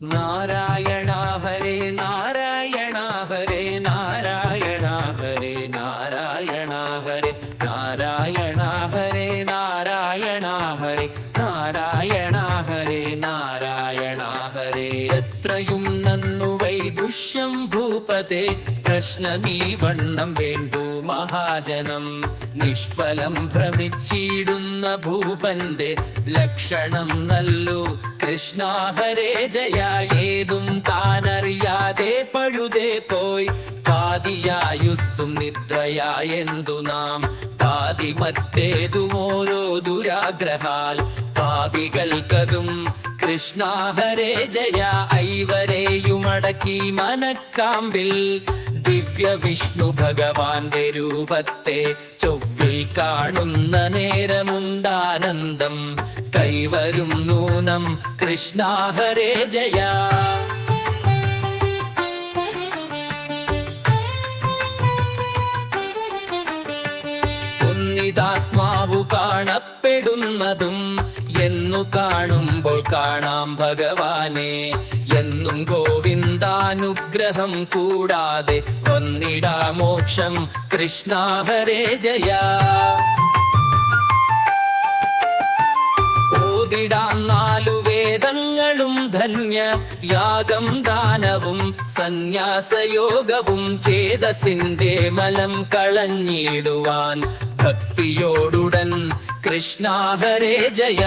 നാരായണ ഹരേ നാരായണ ഹരേ നാരായണ ഹരേ നാരായണ ഹരേ നാരായണ ഹരേ നാരായണ ഹരേ നാരായണ ഹരേ നാരായണ ഹരേ. എത്രയും നന്നു വൈദുഷ്യം ഭൂപതേ പ്രശ്നമീ വണ്ണം വേണ്ടു മഹാജനം. നിഷ്ഫലം ഭ്രമിച്ചിടുന്ന ഭൂപന്റെ ലക്ഷണം നല്ലു കൃഷ്ണ ഹരേ ജയ ഏതും താനറിയാതെ പഴുതേ പോയി. പാതിയായുസ്സും നിദ്രയായെന്തു നാം? പാതി മറ്റേതുമോരോ ദുരാഗ്രഹാൽ. പാപികൾക്കതും കൃഷ്ണ ഹരേ ജയ ഐവരെയുമടക്കി മനക്കാമ്പിൽ. ദിവ്യ വിഷ്ണു ഭഗവാന്റെ രൂപത്തെ ചൊവ്വിൽ കാണുന്ന നേരമുണ്ടാനന്ദം. കൈവരും നൂനം കൃഷ്ണ ഹരേ ജയ. ഒന്നിതാത്മാവു കാണപ്പെടുന്നതും ഭഗവാനെ എന്നും ഗോവിന്ദാനുഗ്രഹം കൂടാതെ വന്നിടാ മോക്ഷം. കൃഷ്ണ ഹരേ ജയ. നാലു വേദങ്ങളും ധന്യ യാഗം ദാനവും സന്യാസയോഗവും ചേതസിന്റെ മലം കളഞ്ഞിടുവാൻ ഭക്തിയോടുടൻ കൃഷ്ണ ഹരേ ജയ.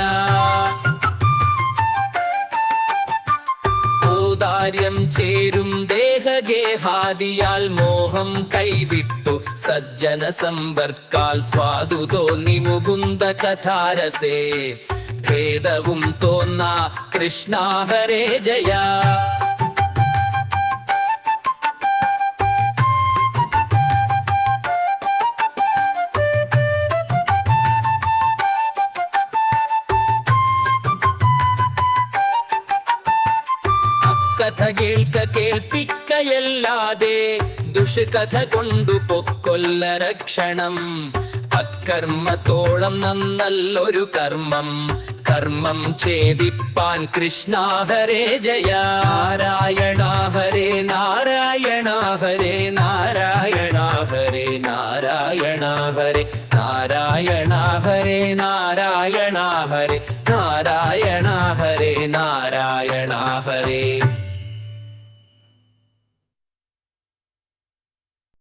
ഔദാര്യം ചേരും ദേഹഗേഹാദിയാൽ മോഹം കൈവിട്ടു സജ്ജന സമ്പർക്കാൽ സ്വാദു തോന്നി മുകുന്ദ കഥാരസേ. ഭേദവും തോന്നാ കൃഷ്ണ ഹരേ ജയ. കഥ കേൾക്ക കേൾപ്പിക്കയല്ലാതെ ദുഷ്കഥ കൊണ്ടു പൊക്കൊല്ല രക്ഷണം അക്കർമ്മത്തോളം നന്നല്ലൊരു കർമ്മം. കർമ്മം ഛേദിപ്പാൻ കൃഷ്ണ ഹരേ ജയ. നാരായണ ഹരേ നാരായണ ഹരേ നാരായണ ഹരേ നാരായണ ഹരേ നാരായണ ഹരേ നാരായണ ഹരേ നാരായണ ഹരേ നാരായണ ഹരേ.